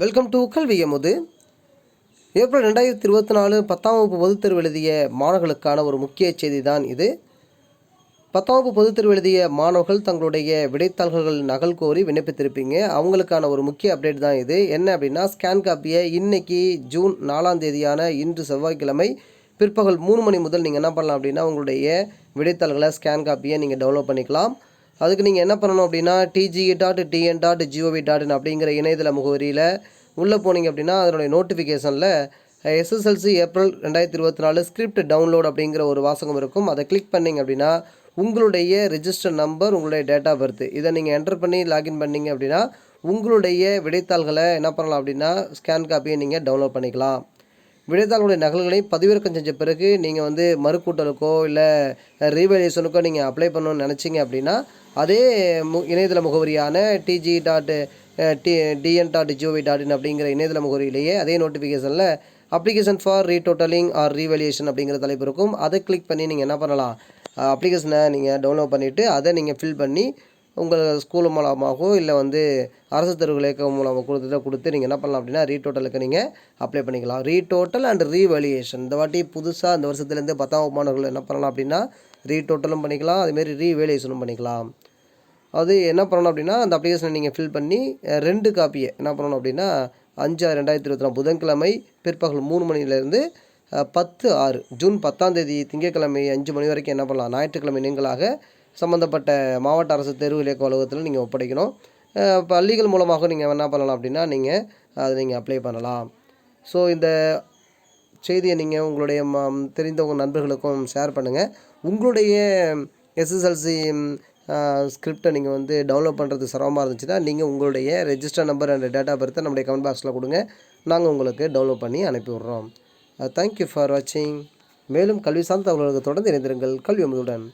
Welcome to கல்வியமுது April ரெண்டாயிரத்தி இருபத்தி நாலு பத்தாம் வகுப்பு பொதுத்தேர்வு எழுதிய மாணவர்களுக்கான ஒரு முக்கிய செய்தி தான் இது. பத்தாம் வகுப்பு பொதுத்தேர்வு எழுதிய மாணவர்கள் தங்களுடைய விடைத்தாள்கள் நகல் கோரி விண்ணப்பித்திருப்பீங்க. அவங்களுக்கான ஒரு முக்கிய அப்டேட் தான் இது. என்ன அப்படின்னா ஸ்கேன் காப்பியை இன்னைக்கு ஜூன் நாலாம் தேதியான இன்று செவ்வாய்க்கிழமை பிற்பகல் மூணு மணி முதல் நீங்கள் என்ன பண்ணலாம் அப்படின்னா உங்களுடைய விடைத்தாள்களை ஸ்கேன் காப்பியை நீங்கள் டவுன்லோட் பண்ணிக்கலாம். அதுக்கு நீங்கள் என்ன பண்ணணும் அப்படின்னா D G E dot T N dot G O V dot in அப்படிங்கிற இணையதள முகவரியில் உள்ளே போனீங்க அப்படின்னா அதனுடைய நோட்டிஃபிகேஷனில் எஸ்எஸ்எல்சி ஏப்ரல் ரெண்டாயிரத்தி இருபத்தி நாலு ஸ்கிரிப்ட் டவுன்லோட் அப்படிங்கிற ஒரு வாசகம் இருக்கும். அதை கிளிக் பண்ணீங்க அப்படின்னா உங்களுடைய ரிஜிஸ்டர் நம்பர் உங்களுடைய டேட் ஆஃப் பர்த் இதை நீங்கள் என்டர் பண்ணி லாகின் பண்ணீங்க அப்படின்னா உங்களுடைய விடைத்தாள்களை என்ன பண்ணலாம் அப்படின்னா ஸ்கேன் காப்பியை நீங்கள் டவுன்லோட் பண்ணிக்கலாம். விடைத்தாளுடைய நகல்களை பதிவிறக்கம் செஞ்ச பிறகு நீங்கள் வந்து மறுக்கூட்டலுக்கோ இல்லை ரீவேலியேஷனுக்கோ நீங்கள் அப்ளை பண்ணணும்னு நினச்சிங்க அப்படின்னா அதே மு இணையதள முகவரியான D G dot D T N dot G O V dot in அப்படிங்கிற இணையதள முகவரியிலேயே அதே நோட்டிஃபிகேஷனில் application for retotalling or revaluation அப்படிங்கிற தலைப்பு இருக்கும். அதை கிளிக் பண்ணி நீங்கள் என்ன பண்ணலாம்? அப்ளிகேஷனை நீங்கள் டவுன்லோட் பண்ணிவிட்டு அதை நீங்கள் ஃபில் பண்ணி உங்கள் ஸ்கூல் மூலமாகவோ இல்லை வந்து அரசு தேர்வுகள் இயக்கம் மூலமாக கொடுத்துட்டு கொடுத்து நீங்கள் என்ன பண்ணலாம் அப்படின்னா ரீடோட்டலுக்கு நீங்கள் அப்ளை பண்ணிக்கலாம். ரீடோட்டல் அண்ட் ரீவேலியேஷன் இந்த வாட்டி புதுசாக இந்த வருஷத்துலேருந்து பத்தாம் வகுப்பு மாணவர்கள் என்ன பண்ணலாம் அப்படின்னா ரீடோட்டலும் பண்ணிக்கலாம். அதுமாரி ரீவேலியேஷனும் பண்ணிக்கலாம். அது என்ன பண்ணணும் அப்படின்னா அந்த அப்ளிகேஷனை நீங்கள் ஃபில் பண்ணி ரெண்டு காப்பியை என்ன பண்ணணும் அப்படின்னா அஞ்சு ஆறு ரெண்டாயிரத்தி இருபத்தி நாலு புதன்கிழமை பிற்பகல் மூணு மணிலேருந்து பத்து ஆறு ஜூன் பத்தாம் தேதி திங்கட்கிழமை அஞ்சு மணி வரைக்கும் என்ன பண்ணலாம் ஞாயிற்றுக்கிழமை நீங்களாக சம்மந்தப்பட்ட மாவட்ட அரசு தேர்வு இலக்க அலுவலகத்தில் நீங்கள் ஒப்படைக்கணும். பள்ளிகள் மூலமாக நீங்கள் என்ன பண்ணலாம் அப்படின்னா நீங்கள் அதை நீங்கள் அப்ளை பண்ணலாம். ஸோ இந்த செய்தியை நீங்கள் உங்களுடைய ம தெரிந்தவங்க நண்பர்களுக்கும் ஷேர் பண்ணுங்கள் உங்களுடைய எஸ்எஸ்எல்சி ஸ்கிரிப்டை நீங்கள் வந்து டவுன்லோட் பண்ணுறது சிரமமாக இருந்துச்சுன்னா நீங்கள் உங்களுடைய ரெஜிஸ்டர் நம்பர் அண்ட் டேட்டா பர்த்தை நம்முடைய கமெண்ட் பாக்ஸில் கொடுங்க. நாங்கள் உங்களுக்கு டவுன்லோட் பண்ணி அனுப்பி விட்றோம். தேங்க்யூ ஃபார் வாட்சிங் மேலும் கல்வி சார்ந்த தகவல்களுக்கு தொடர்ந்து இணைந்திருங்கள். கல்வி அமுதுடன்